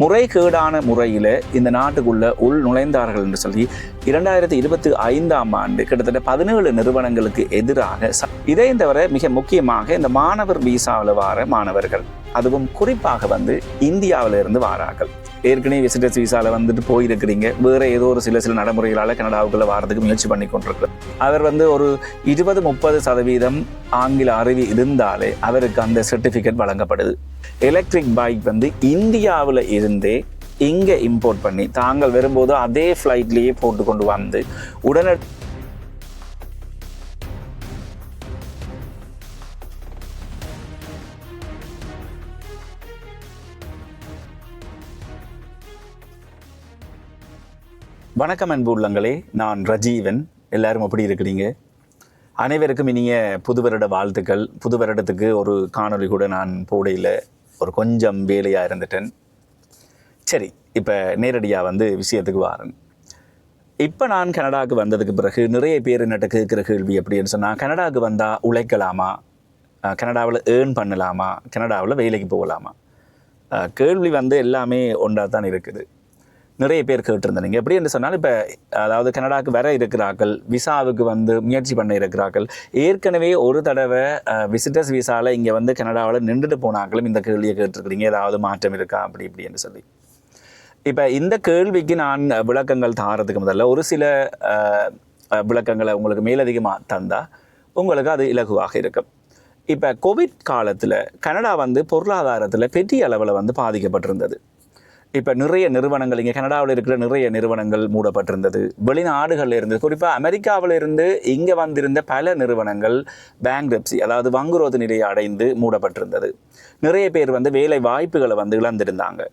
முறைகேடான முறையில் இந்த நாட்டுக்குள்ள உள் நுழைந்தார்கள் என்று சொல்லி இரண்டாயிரத்தி இருபத்தி ஐந்தாம் ஆண்டு கிட்டத்தட்ட பதினேழு நிறுவனங்களுக்கு எதிராக இதை தவிர மிக முக்கியமாக இந்த மாணவர் விசாவில் வார மாணவர்கள். அதுவும் குறிப்பாக வந்து இந்தியாவிலிருந்து வாரார்கள். ஏற்கனவே விசிட்டர்ஸ் விசால வந்துட்டு போயிருக்கிறீங்க. வேற ஏதோ ஒரு சில சில நடைமுறைகளால் கனடாவுக்குள்ளே வாரதுக்கு முயற்சி பண்ணி கொண்டிருக்கிறார் அவர் வந்து ஒரு இருபது முப்பது சதவீதம் ஆங்கில அறிவு இருந்தாலே அவருக்கு அந்த சர்டிஃபிகேட் வழங்கப்படுது. எலக்ட்ரிக் பைக் வந்து இந்தியாவில் இருந்தே இங்கே இம்போர்ட் பண்ணி தாங்கள் வரும்போது அதே ஃப்ளைட்லேயே போட்டு கொண்டு வந்து உடனடி வணக்கம் அன்பு உள்ளங்களே நான் ரஜீவன். எல்லாரும் எப்படி இருக்கிறீங்க? அனைவருக்கும் இனிய புது வருட வாழ்த்துக்கள். புது வருடத்துக்கு ஒரு காணொளி கூட நான் போடையில் ஒரு கொஞ்சம் வேலையாக இருந்துட்டேன். சரி இப்போ நேரடியாக வந்து விஷயத்துக்கு வாரேன். இப்போ நான் கனடாவுக்கு வந்ததுக்கு பிறகு நிறைய பேர் என்னட்ட கேட்குற கேள்வி அப்படின்னு சொன்னால் கனடாவுக்கு வந்தால் உழைக்கலாமா? கனடாவில் ஏர்ன் பண்ணலாமா? கனடாவில் வேலைக்கு போகலாமா? கேள்வி வந்து எல்லாமே ஒன்றாக தான் இருக்குது. நிறைய பேர் கேட்டிருந்தீங்க எப்படி என்று சொன்னால் இப்போ அதாவது கனடாவுக்கு வர இருக்கிறார்கள் விசாவுக்கு வந்து முயற்சி பண்ண இருக்கிறார்கள். ஏற்கனவே ஒரு தடவை விசிட்டர்ஸ் விசாவில் இங்கே வந்து கனடாவில் நின்றுட்டு போனாக்களும் இந்த கேள்வியை கேட்டிருக்கிறீங்க. ஏதாவது மாற்றம் இருக்கா? அப்படி இப்படின்னு சொல்லி. இப்போ இந்த கேள்விக்கு நான் விளக்கங்கள் தாரதுக்கு முதல்ல ஒரு சில விளக்கங்களை உங்களுக்கு மேலதிகமாக தந்தால் உங்களுக்கு அது இலகுவாக இருக்கும். இப்போ கோவிட் காலத்தில் கனடா வந்து பொருளாதாரத்தில் பெரிய அளவில் வந்து பாதிக்கப்பட்டிருந்தது. இப்போ நிறைய நிறுவனங்கள் இங்கே கனடாவில் இருக்கிற நிறைய நிறுவனங்கள் மூடப்பட்டிருந்தது. வெளிநாடுகளில் இருந்து குறிப்பாக அமெரிக்காவில் இருந்து இங்கே வந்திருந்த பல நிறுவனங்கள் பேங்க்ரப்சி அதாவது வங்குரோது நிலையை அடைந்து மூடப்பட்டிருந்தது. நிறைய பேர் வந்து வேலை வாய்ப்புகளை வந்து இழந்திருந்தாங்க.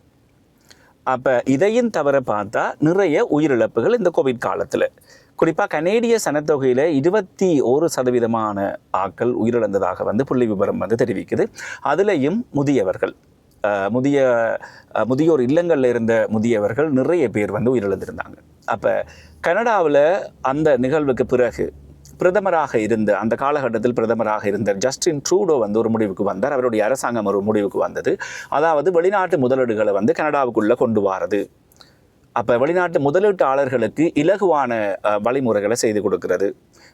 அப்போ இதையும் தவிர பார்த்தா நிறைய உயிரிழப்புகள் இந்த கோவிட் காலத்தில். குறிப்பாக கனேடிய சனத்தொகையில் இருபத்தி ஒரு சதவீதமான ஆக்கள் உயிரிழந்ததாக வந்து புள்ளி விவரம் வந்து தெரிவிக்குது. அதுலேயும் முதியவர்கள். முதிய முதியோர் இல்லங்களில் இருந்த முதியவர்கள் நிறைய பேர் வந்து உயிரிழந்திருந்தாங்க. அப்போ கனடாவில் அந்த நிகழ்வுக்கு பிறகு பிரதமராக இருந்த அந்த காலகட்டத்தில் பிரதமராக இருந்த ஜஸ்டின் ட்ரூடோ வந்து ஒரு முடிவுக்கு வந்தார். அவருடைய அரசாங்கம் ஒரு முடிவுக்கு வந்தது. அதாவது வெளிநாட்டு முதலீடுகளை வந்து கனடாவுக்குள்ளே கொண்டு வாரது. அப்போ வெளிநாட்டு முதலீட்டாளர்களுக்கு இலகுவான வழிமுறைகளை செய்து கொடுக்கிறது.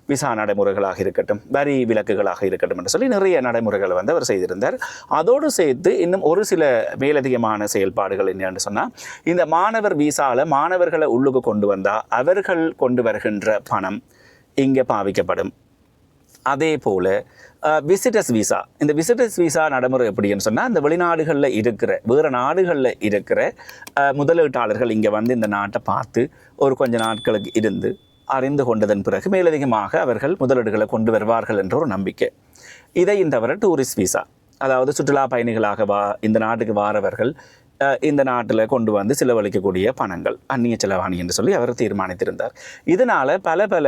விசா நடைமுறைகளாக இருக்கட்டும் வரி விலக்குகளாக இருக்கட்டும் என்று சொல்லி நிறைய நடைமுறைகளை வந்து அவர் செய்திருந்தார். அதோடு சேர்த்து இன்னும் ஒரு சில மேலதிகமான செயல்பாடுகள் என்னன்னு சொன்னால் இந்த மாணவர் விசாவில் மாணவர்களை உள்ளுக்கு கொண்டு வந்தால் அவர்கள் கொண்டு வருகின்ற பணம் இங்கே பாவிக்கப்படும். அதே போல் விசிட்டர்ஸ் விசா இந்த விசிட்டர்ஸ் விசா நடைமுறை எப்படின்னு சொன்னால் இந்த வெளிநாடுகளில் இருக்கிற வேறு நாடுகளில் இருக்கிற முதலீட்டாளர்கள் இங்கே வந்து இந்த நாட்டை பார்த்து ஒரு கொஞ்ச நாட்களுக்கு இருந்து அறிந்து கொண்டதன் பிறகு மேலதிகமாக அவர்கள் முதலீடுகளை கொண்டு வருவார்கள் என்ற ஒரு நம்பிக்கை. இதையும் தவிர டூரிஸ்ட் விசா அதாவது சுற்றுலா பயணிகளாக வா இந்த நாட்டுக்கு வாரவர்கள் இந்த நாட்டில் கொண்டு வந்து செலவழிக்கக்கூடிய பணங்கள் அந்நிய செலவாணி என்று சொல்லி அவர் தீர்மானித்திருந்தார். இதனால் பல பல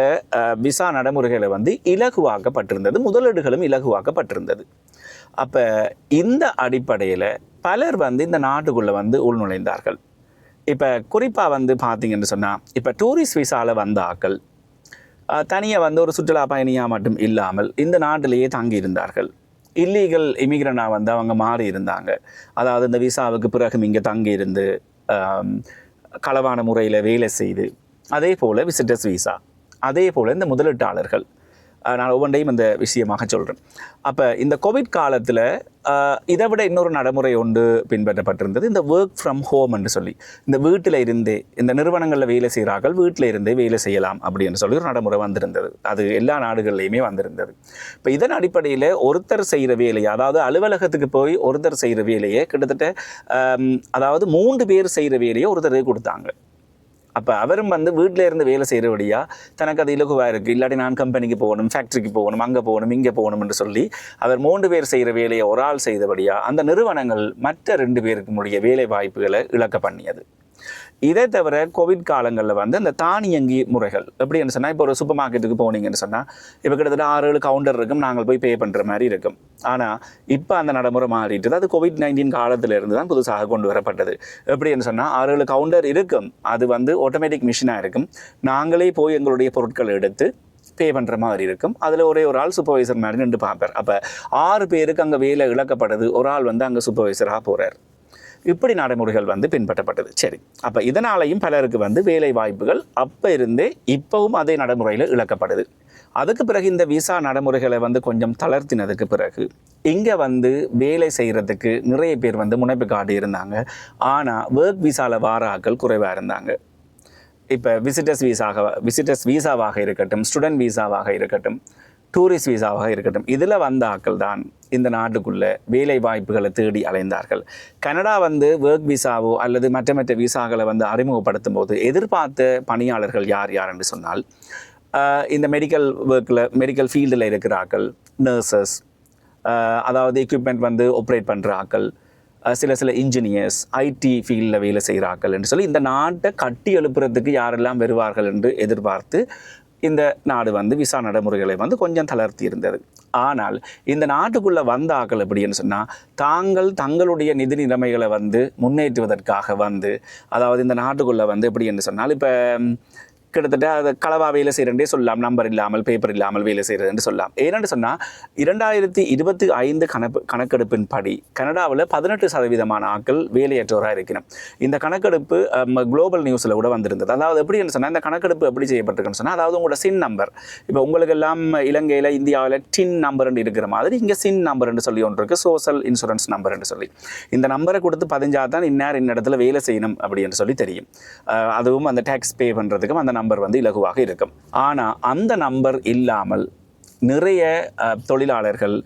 விசா நடைமுறைகளை வந்து இலகுவாக்கப்பட்டிருந்தது முதலீடுகளும் இலகுவாக்கப்பட்டிருந்தது. அப்போ இந்த அடிப்படையில் பலர் வந்து இந்த நாட்டுக்குள்ளே வந்து உள்நுழைந்தார்கள். இப்போ குறிப்பாக வந்து பார்த்தீங்கன்னு சொன்னால் இப்போ டூரிஸ்ட் விசாவில் வந்த ஆக்கள் தனியாக வந்து ஒரு சுற்றுலா பயணியாக மட்டும் இல்லாமல் இந்த நாட்டிலேயே தங்கி இருந்தார்கள் இல்லீகல் இமிகிரண்டாக வந்து அவங்க மாறி இருந்தாங்க. அதாவது இந்த விசாவுக்கு பிறகும் இங்கே தங்கியிருந்து களவான முறையில் வேலை செய்து அதே போல் விசிட்டர்ஸ் விசா அதே போல் இந்த முதலீட்டாளர்கள். நான் ஒவ்வொன்றையும் இந்த விஷயமாக சொல்கிறேன் அப்போ இந்த கோவிட் காலத்தில் இதை விட இன்னொரு நடைமுறை ஒன்று பின்பற்றப்பட்டிருந்தது. இந்த ஒர்க் ஃப்ரம் ஹோம் என்று சொல்லி இந்த வீட்டில் இருந்தே இந்த நிறுவனங்களில் வேலை செய்கிறார்கள் வீட்டில் இருந்தே வேலை செய்யலாம் அப்படின்னு சொல்லி ஒரு நடைமுறை வந்திருந்தது. அது எல்லா நாடுகள்லையுமே வந்திருந்தது. இப்போ இதன் அடிப்படையில் ஒருத்தர் செய்கிற வேலையை அதாவது அலுவலகத்துக்கு போய் ஒருத்தர் செய்கிற வேலையை கிட்டத்தட்ட அதாவது மூன்று பேர் செய்கிற வேலையை ஒருத்தருக்கு கொடுத்தாங்க. அப்போ அவரும் வந்து வீட்டில் இருந்து வேலை செய்கிறபடியா தனக்கு அது இலகுவாக இருக்குது இல்லாட்டி நான் கம்பெனிக்கு போகணும் ஃபேக்ட்ரிக்கு போகணும் அங்கே போகணும் இங்கே போகணும் என்று சொல்லி அவர் மூன்று பேர் செய்கிற வேலையை ஒரு ஆள் செய்தபடியா அந்த நிறுவனங்கள் மற்ற ரெண்டு பேருக்கு முடிய வேலை வாய்ப்புகளை இழக்க பண்ணியது. இதே தவிர கோவிட் காலங்களில் வந்து இந்த தானியங்கி முறைகள். எப்படின்னு சொன்னால் இப்போ ஒரு சூப்பர் மார்க்கெட்டுக்கு போனீங்கன்னு சொன்னால் இப்போ கிட்டத்தட்ட ஆறு ஏழு கவுண்டர் இருக்கும் நாங்கள் போய் பே பண்ணுற மாதிரி இருக்கும். ஆனால் இப்போ அந்த நடைமுறை மாறிட்டு அது கோவிட் நைன்டீன் காலத்திலிருந்து தான் புதுசாக கொண்டு வரப்பட்டது. எப்படின்னு சொன்னால் ஆறு ஏழு கவுண்டர் இருக்கும். அது வந்து ஆட்டோமேட்டிக் மிஷினாக இருக்கும். நாங்களே போய் எங்களுடைய பொருட்களை எடுத்து பே பண்ணுற மாதிரி இருக்கும். அதில் ஒரே ஒரு ஆள் சூப்பர்வைசர் மாதிரி நின்று பார்ப்பார். அப்போ ஆறு பேருக்கு அங்கே வேலை இழக்கப்படுது. ஒரு ஆள் வந்து அங்கே சூப்பர்வைசராக போகிறார் இப்படி நடைமுறைகள் வந்து பின்பற்றப்பட்டது. சரி. அப்போ இதனாலையும் பலருக்கு வந்து வேலை வாய்ப்புகள் அப்போ இருந்தே இப்போவும் அதே நடைமுறையில் இழக்கப்படுது. அதுக்கு பிறகு இந்த விசா நடைமுறைகளை வந்து கொஞ்சம் தளர்த்தினதுக்கு பிறகு இங்கே வந்து வேலை செய்கிறதுக்கு நிறைய பேர் வந்து முனைப்பு காட்டி இருந்தாங்க ஆனால் ஒர்க் விசாவில் வார ஆக்கள் குறைவாக இருந்தாங்க. இப்போ விசிட்டர்ஸ் வீசாக விசிட்டர்ஸ் வீசாவாக இருக்கட்டும் ஸ்டூடெண்ட் வீசாவாக இருக்கட்டும் டூரிஸ்ட் வீசாவாக இருக்கட்டும் இதில் வந்த ஆட்கள் தான் இந்த நாட்டுக்குள்ள வேலை வாய்ப்புகளை தேடி அலைந்தார்கள். கனடா வந்து ஒர்க் விசாவோ அல்லது மற்ற மற்ற விசாக்களை வந்து அறிமுகப்படுத்தும் போது எதிர்பார்த்த பணியாளர்கள் யார் யார் என்று சொன்னால் இந்த மெடிக்கல் ஒர்க்கில் மெடிக்கல் ஃபீல்டில் இருக்கிற ஆட்கள் நர்சஸ் அதாவது எக்யூப்மெண்ட் வந்து ஆப்ரேட் பண்ணுறாக்கள் சில சில இன்ஜினியர்ஸ் ஐடி ஃபீல்டில் வேலை செய்கிறார்கள் என்று சொல்லி இந்த நாட்டை கட்டி எழுப்புறதுக்கு யாரெல்லாம் வருவார்கள் என்று எதிர்பார்த்து இந்த நாடு வந்து விசா நடைமுறைகளை வந்து கொஞ்சம் தளர்த்தி இருந்தது ஆனால் இந்த நாட்டுக்குள்ளே வந்த ஆக்கள் எப்படின்னு சொன்னால் தாங்கள் தங்களுடைய நிதி நிலைமைகளை வந்து முன்னேற்றுவதற்காக வந்து அதாவது இந்த நாட்டுக்குள்ளே வந்து எப்படி என்று சொன்னால் இப்போ கிட்டத்தட்ட அதை களவா வேலை செய்கிறேன்டே சொல்லலாம். நம்பர் இல்லாமல் பேப்பர் இல்லாமல் வேலை செய்கிறதுன்னு சொல்லலாம். ஏன்னு சொன்னால் இரண்டாயிரத்தி இருபத்தி ஐந்து கணக்கு கணக்கெடுப்பின் படி கனடாவில் பதினெட்டு சதவீதமான ஆட்கள் வேலையற்றோராக இருக்கிறோம் இந்த கணக்கெடுப்பு குளோபல் நியூஸில் கூட வந்திருந்தது. அதாவது எப்படின்னு சொன்னால் இந்த கணக்கெடுப்பு எப்படி செய்யப்பட்டிருக்குன்னு சொன்னால் அதாவது உங்களோட சின் நம்பர் இப்போ உங்களுக்கு எல்லாம் இலங்கையில் இந்தியாவில் டின் நம்பர்னு இருக்கிற மாதிரி இங்கே சின் நம்பர்னு சொல்லி ஒன்று இருக்குது சோஷியல் இன்சூரன்ஸ் நம்பர்னு சொல்லி. இந்த நம்பரை கொடுத்து பதிஞ்சா தான் இன்னார் இந்த இடத்துல வேலை செய்யணும் அப்படின்னு சொல்லி தெரியும். அதுவும் அந்த டேக்ஸ் பே பண்ணுறதுக்கும் அந்த நம்பர் நம்பர் வந்து இலகுவாக இருக்கும். ஆனால் அந்த நம்பர் இல்லாமல் நிறைய தொழிலாளர்கள்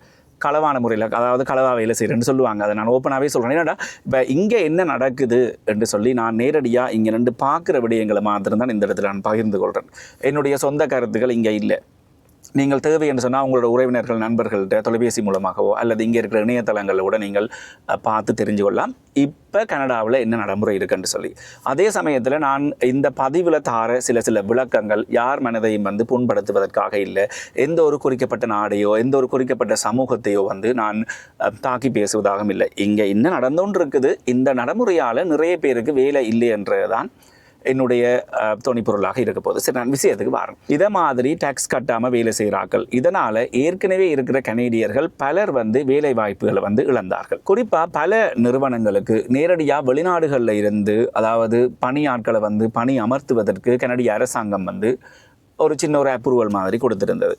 களவான முறையில் அதாவது களவா வேலை செய்கிறேன்னு சொல்லுவாங்க. அதை நான் ஓப்பனாகவே சொல்கிறேன் என்னடா இப்போ இங்கே என்ன நடக்குது என்று சொல்லி நான் நேரடியாக இங்கே ரெண்டு பார்க்குற விடயங்களை மாத்திரம் தான் இந்த இடத்துல நான் பகிர்ந்து கொள்கிறேன் என்னுடைய சொந்த கருத்துக்கள் இங்கே இல்லை. நீங்கள் தேவை என்று சொன்னால் உங்களோட உறவினர்கள் நண்பர்கள்ட்ட தொலைபேசி மூலமாகவோ அல்லது இங்கே இருக்கிற இணையதளங்களில் கூட நீங்கள் பார்த்து தெரிஞ்சு கொள்ளலாம். இப்போ கனடாவில் என்ன நடைமுறை இருக்குன்னு சொல்லி. அதே சமயத்தில் நான் இந்த பதிவில் தார சில சில விளக்கங்கள் யார் மனதையும் வந்து புண்படுத்துவதற்காக இல்லை. எந்த ஒரு குறிக்கப்பட்ட நாடையோ எந்த ஒரு குறிக்கப்பட்ட சமூகத்தையோ வந்து நான் தாக்கி பேசுவதாகவும் இல்லை. இங்கே என்ன நடந்தோன்னு இருக்குது இந்த நடைமுறையால் நிறைய பேருக்கு வேலை இல்லை என்றதுதான் என்னுடைய அஹ், துணைப்பொருளாக இருக்க போகுது. சரி நான் விஷயத்துக்கு வரேன். இதை மாதிரி டேக்ஸ் கட்டாமல் வேலை செய்கிறார்கள் இதனால் ஏற்கனவே இருக்கிற கனேடியர்கள் பலர் வந்து வேலை வாய்ப்புகளை வந்து இழந்தார்கள். குறிப்பாக பல நிறுவனங்களுக்கு நேரடியாக வெளிநாடுகளில் இருந்து அதாவது பணியாட்களை வந்து பணி அமர்த்துவதற்கு கனடிய அரசாங்கம் வந்து ஒரு சின்ன ஒரு அப்ரூவல் மாதிரி கொடுத்துருந்தது.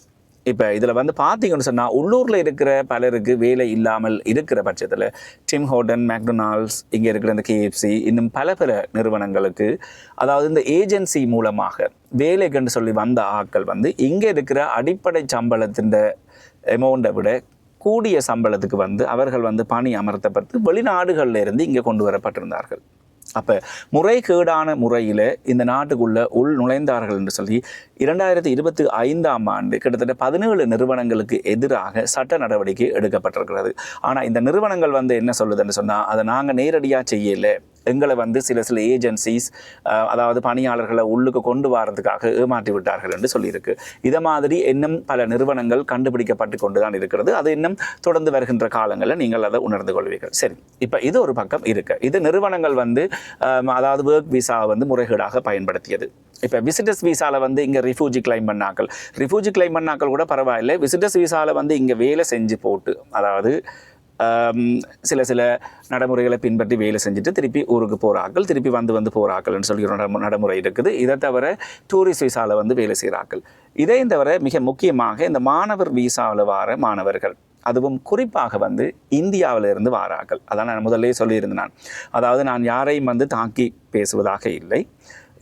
இப்போ இதில் வந்து பார்த்தீங்கன்னு சொன்னால் உள்ளூரில் இருக்கிற பலருக்கு வேலை இல்லாமல் இருக்கிற பட்சத்தில் டிம் ஹோர்டன் மேக்டொனால்ட்ஸ் இங்கே இருக்கிற இந்த கேஎஃப்சி இன்னும் பல பல நிறுவனங்களுக்கு அதாவது இந்த ஏஜென்சி மூலமாக வேலைக்குன்னு சொல்லி வந்த ஆட்கள் வந்து இங்கே இருக்கிற அடிப்படை சம்பளத்தின் அமௌண்ட்டை விட கூடிய சம்பளத்துக்கு வந்து அவர்கள் வந்து பணி அமர்த்தப்பட்டு வெளிநாடுகளில் இருந்து இங்கே கொண்டு வரப்பட்டிருந்தார்கள். அப்போ முறைகேடான முறையில் இந்த நாட்டுக்குள்ள உள் நுழைந்தார்கள் என்று சொல்லி இரண்டாயிரத்தி இருபத்தி ஐந்தாம் ஆண்டு கிட்டத்தட்ட பதினேழு நிறுவனங்களுக்கு எதிராக சட்ட நடவடிக்கை எடுக்கப்பட்டிருக்கிறது. ஆனால் இந்த நிறுவனங்கள் வந்து என்ன சொல்லுதுன்னு சொன்னால் அதை நாங்கள் நேரடியாக செய்யலை. எங்களை வந்து சில சில ஏஜென்சிஸ் அதாவது பணியாளர்களை உள்ளுக்கு கொண்டு வரதுக்காக ஏமாற்றி விட்டார்கள் என்று சொல்லியிருக்கு. இதை மாதிரி இன்னும் பல நிறுவனங்கள் கண்டுபிடிக்கப்பட்டு கொண்டு தான் இருக்கிறது. அது இன்னும் தொடர்ந்து வருகின்ற காலங்களில் நீங்கள் அதை உணர்ந்து கொள்வீர்கள். சரி இப்போ இது ஒரு பக்கம் இருக்கு. இது நிறுவனங்கள் வந்து அதாவது ஒர்க் விசாவை வந்து முறைகேடாக பயன்படுத்தியது. இப்போ விசிட்டர்ஸ் விசாவில் வந்து இங்கே ரிஃப்யூஜி கிளைம் பண்ணாக்கள். ரிஃப்யூஜி கிளைம் பண்ணாக்கள் கூட பரவாயில்லை. விசிட்டர்ஸ் விசாவில் வந்து இங்கே வேலை செஞ்சு போட்டு அதாவது சில சில நடைமுறைகளை பின்பற்றி வேலை செஞ்சுட்டு திருப்பி ஊருக்கு போகிறார்கள் திருப்பி வந்து வந்து போகிறார்கள்னு சொல்லி ஒரு நடைமுறை இருக்குது. இதை தவிர டூரிஸ்ட் விசாவில் வந்து வேலை செய்கிறார்கள் இதையும் தவிர மிக முக்கியமாக இந்த மாணவர் விசாவில் வர மாணவர்கள் அதுவும் குறிப்பாக வந்து இந்தியாவில் இருந்து வாரார்கள். அதான் நான் முதல்ல சொல்லியிருந்தேன் நான். அதாவது நான் யாரையும் வந்து தாக்கி பேசுவதாக இல்லை.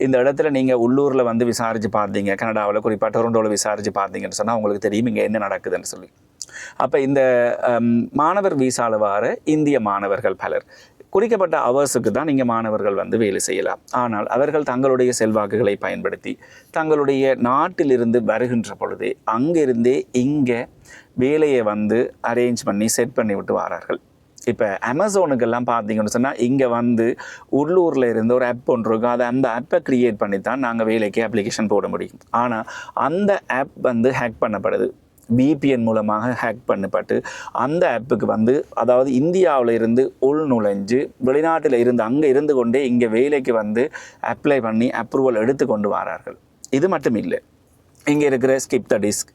இந்த இடத்துல நீங்கள் உள்ளூரில் வந்து விசாரித்து பார்த்தீங்க. கனடாவில் குறிப்பாக டொரண்டோவில் விசாரித்து பார்த்தீங்கன்னு சொன்னால் உங்களுக்கு தெரியும் இங்கே என்ன நடக்குதுன்னு சொல்லி. அப்போ இந்த மாணவர் வீசாவில் வர இந்திய மாணவர்கள் பலர். குறிக்கப்பட்ட அவர்ஸுக்கு தான் இங்கே மாணவர்கள் வந்து வேலை செய்யலாம். ஆனால் அவர்கள் தங்களுடைய செல்வாக்குகளை பயன்படுத்தி தங்களுடைய நாட்டிலிருந்து வருகின்ற பொழுதே அங்கிருந்தே இங்கே வேலையை வந்து அரேஞ்ச் பண்ணி செட் பண்ணி விட்டு வரார்கள். இப்போ அமேசானுக்கெல்லாம் பார்த்தீங்கன்னு சொன்னால் இங்கே வந்து உள்ளூரில் இருந்து ஒரு ஆப் ஒன்று இருக்கும். அதை அந்த ஆப்பை க்ரியேட் பண்ணி தான் நாங்கள் வேலைக்கு அப்ளிகேஷன் போட முடியும். ஆனால் அந்த ஆப் வந்து ஹேக் பண்ணப்படுது. பிபிஎன் மூலமாக ஹேக் பண்ணப்பட்டு அந்த ஆப்புக்கு வந்து அதாவது இந்தியாவில் இருந்து உள் நுழைஞ்சு வெளிநாட்டில் இருந்து அங்கே இருந்து கொண்டே இங்கே வேலைக்கு வந்து அப்ளை பண்ணி அப்ரூவல் எடுத்து கொண்டு வரார்கள். இது மட்டும் இல்லை. இங்கே இருக்கிற Skip the Dish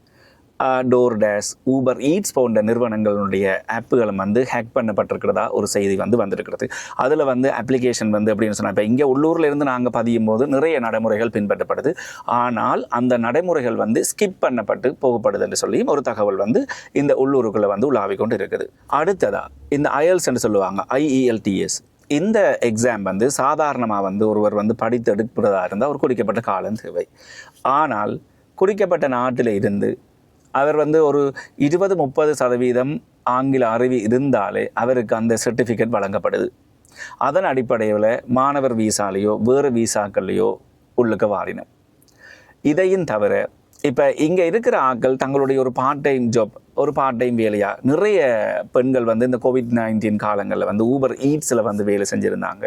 DoorDash Uber Eats போன்ற நிறுவனங்களுடைய ஆப்புகளும் வந்து ஹேக் பண்ணப்பட்டிருக்கிறதா ஒரு செய்தி வந்து வந்திருக்கிறது. அதில் வந்து அப்ளிகேஷன் வந்து அப்படின்னு சொன்னால் இப்போ இங்கே உள்ளூரில் இருந்து நாங்கள் பதியும் போது நிறைய நடைமுறைகள் பின்பற்றப்படுது. ஆனால் அந்த நடைமுறைகள் வந்து ஸ்கிப் பண்ணப்பட்டு போகப்படுது என்று சொல்லி ஒரு தகவல் வந்து இந்த உள்ளூருக்குள்ளே வந்து உலாவிக் கொண்டு இருக்குது. அடுத்ததாக இந்த அயல்ஸ் என்று சொல்லுவாங்க ஐஇஎல்டிஎஸ் இந்த எக்ஸாம் வந்து சாதாரணமாக வந்து ஒருவர் வந்து படித்து எடுக்கிறதா இருந்தால் ஒரு குறிக்கப்பட்ட காலம் தேவை. ஆனால் குறிக்கப்பட்ட நாட்டில் இருந்து அவர் வந்து ஒரு இருபது முப்பது சதவீதம் ஆங்கில அறிவு இருந்தாலே அவருக்கு அந்த சர்டிஃபிகேட் வழங்கப்படுது. அதன் அடிப்படையில் மாணவர் வீசாலேயோ வேறு வீசாக்கள்லேயோ உள்ளுக்க வாரினம் இதையும் தவிர இப்போ இங்கே இருக்கிற ஆட்கள் தங்களுடைய ஒரு பார்ட் டைம் ஜாப் ஒரு பார்ட் டைம் வேலையாக நிறைய பெண்கள் வந்து இந்த கோவிட் நைன்டீன் காலங்களில் வந்து ஊபர் ஈட்ஸில் வந்து வேலை செஞ்சுருந்தாங்க.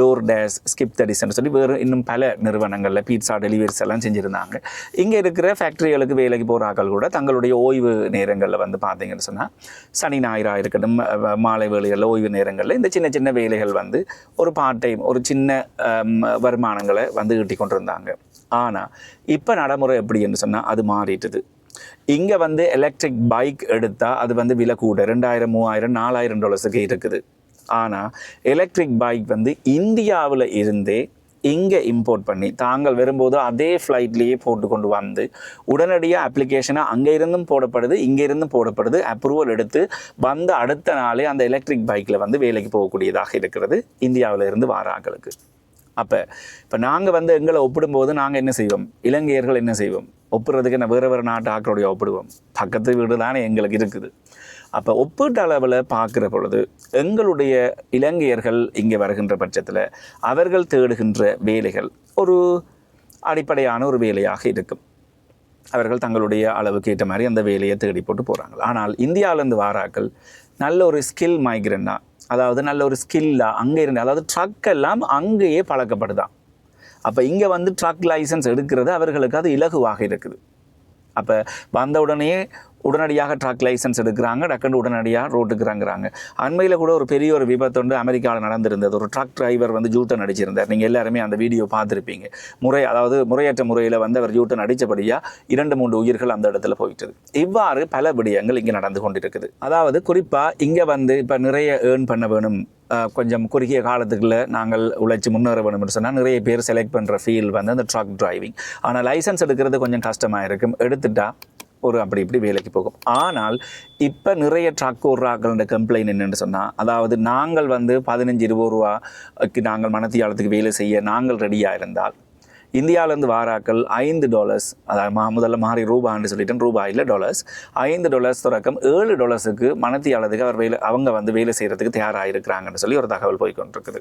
டோர் டேஸ் ஸ்கிப் தடிஸ்ன்னு சொல்லி வேறு இன்னும் பல நிறுவனங்களில் பீட்சா டெலிவரிஸ் எல்லாம் செஞ்சுருந்தாங்க. இங்கே இருக்கிற ஃபேக்ட்ரிகளுக்கு வேலைக்கு போகிற ஆக்கள் கூட தங்களுடைய ஓய்வு நேரங்களில் வந்து பார்த்தீங்கன்னு சொன்னால் சனி ஞாயிறாக இருக்கட்டும் மாலை வேலைகளில் ஓய்வு நேரங்களில் இந்த சின்ன சின்ன வேலைகள் வந்து ஒரு பார்ட் டைம் ஒரு சின்ன வருமானங்களை வந்து ஈட்டி கொண்டிருந்தாங்க. ஆனால் இப்போ நடைமுறை எப்படின்னு சொன்னால் அது மாறிட்டுது. இங்கே வந்து எலக்ட்ரிக் பைக் எடுத்தால் அது வந்து விலை கூட ரெண்டாயிரம் மூவாயிரம் நாலாயிரம் டாலர்ஸுக்கு இருக்குது. ஆனால் எலக்ட்ரிக் பைக் வந்து இந்தியாவில் இருந்தே இங்கே இம்போர்ட் பண்ணி தாங்கள் வரும்போது அதே ஃப்ளைட்லேயே போட்டு கொண்டு வந்து உடனடியாக அப்ளிகேஷனாக அங்கே இருந்தும் போடப்படுது இங்கே இருந்தும் போடப்படுது அப்ரூவல் எடுத்து வந்த அடுத்த நாளே அந்த எலக்ட்ரிக் பைக்கில் வந்து வேலைக்கு போகக்கூடியதாக இருக்கிறது. இந்தியாவில் இருந்து வார ஆக்களுக்கு. அப்போ இப்போ நாங்கள் வந்து எங்களை ஒப்பிடும்போது நாங்கள் என்ன செய்வோம்? இலங்கையர்கள் என்ன செய்வோம்? ஒப்புறதுக்கு என்ன வேறு வேறு நாட்டு ஆக்களுடைய ஒப்பிடுவோம். பக்கத்து வீடு தானே எங்களுக்கு இருக்குது. அப்போ ஒப்பீட்டு அளவில் பார்க்குற பொழுது எங்களுடைய இலங்கையர்கள் இங்கே வருகின்ற பட்சத்தில் அவர்கள் தேடுகின்ற வேலைகள் ஒரு அடிப்படையான ஒரு வேலையாக இருக்கும். அவர்கள் தங்களுடைய அளவுக்கு ஏற்ற மாதிரி அந்த வேலையை தேடி போட்டு போகிறாங்க ஆனால் இந்தியாவிலேருந்து வாராக்கள் நல்ல ஒரு ஸ்கில் மைக்ரண்டாக அதாவது நல்ல ஒரு ஸ்கில்லாக அங்கே இருந்து அதாவது ட்ரக் எல்லாம் அங்கேயே பழக்கப்படுதான். அப்போ இங்கே வந்து ட்ரக் லைசன்ஸ் எடுக்கிறது அவர்களுக்கு அது இலகுவாக இருக்குது. அப்போ வந்த உடனே உடனடியாக ட்ரக் லைசன்ஸ் எடுக்கிறாங்க டக்குன்னு உடனடியாக ரோட்டுக்கு இறங்குறாங்க. அண்மையில் கூட ஒரு பெரிய ஒரு விபத்து வந்து அமெரிக்காவில் நடந்திருந்தது. ஒரு ட்ரக் டிரைவர் வந்து ஜூட்டன் அடிச்சிருந்தார். நீங்கள் எல்லாருமே அந்த வீடியோ பார்த்துருப்பீங்க. முறை அதாவது முறையற்ற முறையில் வந்து அவர் ஜூட்டன் அடித்தபடியாக இரண்டு மூன்று உயிர்கள் அந்த இடத்துல போயிட்டது. இவ்வாறு பல விடயங்கள் இங்கே நடந்து கொண்டிருக்குது. அதாவது குறிப்பாக இங்கே வந்து இப்போ நிறைய ஏர்ன் பண்ண வேணும். கொஞ்சம் குறுகிய காலத்துக்குள்ள நாங்கள் உழைச்சி முன்னேற வேணும்னு சொன்னால் நிறைய பேர் செலக்ட் பண்ணுற ஃபீல் வந்து அந்த ட்ரக் டிரைவிங் ஆனால் லைசன்ஸ் எடுக்கிறது கொஞ்சம் கஷ்டமாக இருக்கும். எடுத்துட்டால் ஒரு அப்படி இப்படி வேலைக்கு போகும். ஆனால் இப்போ நிறைய ட்ரக் கம்ப்ளைண்ட் என்னென்னு சொன்னால் அதாவது நாங்கள் வந்து பதினஞ்சு இருபது ரூபாய்க்கு நாங்கள் மனத்தியாலத்துக்கு வேலை செய்ய நாங்கள் ரெடியாக இருந்தால் இந்தியாவிலேருந்து வாராக்கள் ஐந்து டாலர்ஸ் அதாவது மா முதல்ல மாறி ரூபான்னு சொல்லிட்டேன் ரூபாயில் டாலர்ஸ் ஐந்து டாலர்ஸ் தொடக்கம் ஏழு டாலர்ஸுக்கு மனத்தியாளத்துக்கு அவர் வேலை அவங்க வந்து வேலை செய்கிறதுக்கு தயாராக இருக்கிறாங்கன்னு சொல்லி ஒரு தகவல் போய்கொண்டிருக்குது.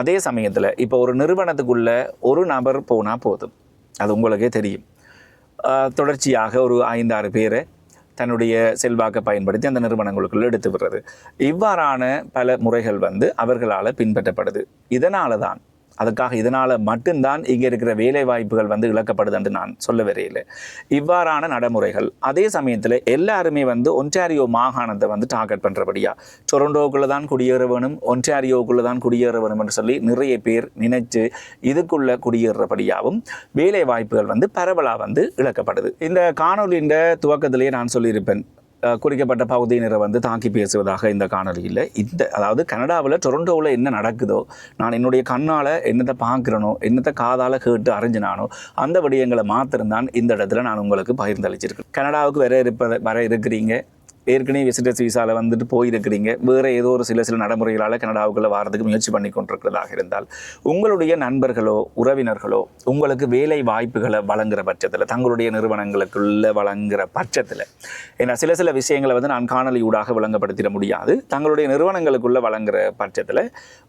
அதே சமயத்தில் இப்போ ஒரு நிறுவனத்துக்குள்ளே ஒரு நபர் போனால் போதும். அது உங்களுக்கே தெரியும். தொடர்ச்சியாக ஒரு ஐந்தாறு பேரை தன்னுடைய செல்வாக்கை பயன்படுத்தி அந்த நிறுவனங்களுக்குள்ள எடுத்து விடுறது. இவ்வாறான பல முறைகள் வந்து அவர்களால் பின்பற்றப்படுது. இதனால தான் அதுக்காக இதனால் மட்டும்தான் இங்கே இருக்கிற வேலை வாய்ப்புகள் வந்து இழக்கப்படுது என்று நான் சொல்ல வரையில் இவ்வாறான நடைமுறைகள் அதே சமயத்தில் எல்லாருமே வந்து ஒன்டாரியோ மாகாணத்தை வந்து டார்கெட் பண்ணுறபடியா டொரண்டோக்குள்ளே தான் குடியேற வேணும் ஒன்டாரியோக்குள்ளே தான் குடியேற வேணும் என்று சொல்லி நிறைய பேர் நினைச்சு இதுக்குள்ள குடியேறபடியாகவும் வேலை வாய்ப்புகள் வந்து பரவலாக வந்து இழக்கப்படுது. இந்த காணொலியின் துவக்கத்திலேயே நான் சொல்லியிருப்பேன் குறிக்கப்பட்ட பகுதியினரை வந்து தாக்கி பேசுவதாக இந்த காணொலியில் இந்த அதாவது கனடாவில் டொரண்டோவில் என்ன நடக்குதோ நான் என்னுடைய கண்ணால் என்னத்தை பார்க்குறனோ என்னத்தை காதால் கேட்டு அறிஞ்சினானோ அந்த விடயங்களை மாத்திரம்தான் இந்த இடத்துல நான் உங்களுக்கு பகிர்ந்தளிச்சிருக்கேன். கனடாவுக்கு வர இருப்ப வர இருக்கிறீங்க. ஏற்கனவே விசிட்டர்ஸ் விசாவில் வந்துட்டு போயிருக்கிறீங்க. வேறு ஏதோ ஒரு சில சில நடைமுறைகளால் கனடாவுக்குள்ளே வாரத்துக்கு முயற்சி பண்ணி கொண்டிருக்கிறதாக இருந்தால் உங்களுடைய நண்பர்களோ உறவினர்களோ உங்களுக்கு வேலை வாய்ப்புகளை வழங்குகிற பட்சத்தில் தங்களுடைய நிறுவனங்களுக்குள்ள வழங்குற பட்சத்தில் ஏன்னா சில சில விஷயங்களை வந்து நான் காணொலி ஊடாக விளங்கப்படுத்திட முடியாது. தங்களுடைய நிறுவனங்களுக்குள்ள வழங்குற பட்சத்தில்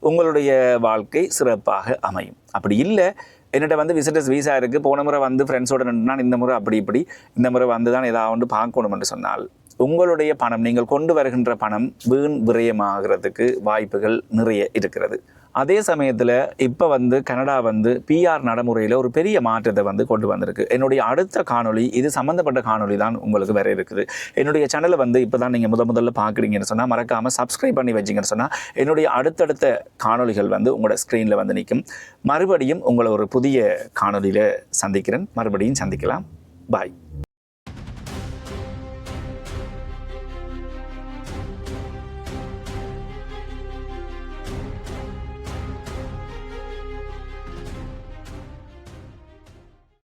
உங்களுடைய வாழ்க்கை சிறப்பாக அமையும். அப்படி இல்லை என்னட்ட வந்து விசிட்டர்ஸ் வீசா இருக்குது போன முறை வந்து ஃப்ரெண்ட்ஸோட நின்றுனா இந்த முறை அப்படி இப்படி இந்த முறை வந்து தான் ஏதாவது ஒன்று பார்க்கணும் என்று சொன்னால் உங்களுடைய பணம் நீங்கள் கொண்டு வருகின்ற பணம் வீண் விரயமாகிறதுக்கு வாய்ப்புகள் நிறைய இருக்கிறது. அதே சமயத்தில் இப்போ வந்து கனடா வந்து பிஆர் நடைமுறையில் ஒரு பெரிய மாற்றத்தை வந்து கொண்டு வந்திருக்கு. என்னுடைய அடுத்த காணொளி இது சம்மந்தப்பட்ட காணொளி தான் உங்களுக்கு வேற இருக்குது. என்னுடைய சேனலை வந்து இப்போ தான் நீங்கள் முத முதல்ல பார்க்குறீங்கன்னு சொன்னால் மறக்காமல் சப்ஸ்கிரைப் பண்ணி வச்சிங்கன்னு சொன்னால் என்னுடைய அடுத்தடுத்த காணொளிகள் வந்து உங்களோட ஸ்க்ரீனில் வந்து நிற்கும் மறுபடியும் உங்களை ஒரு புதிய காணொலியில் சந்திக்கிறேன். மறுபடியும் சந்திக்கலாம். பாய்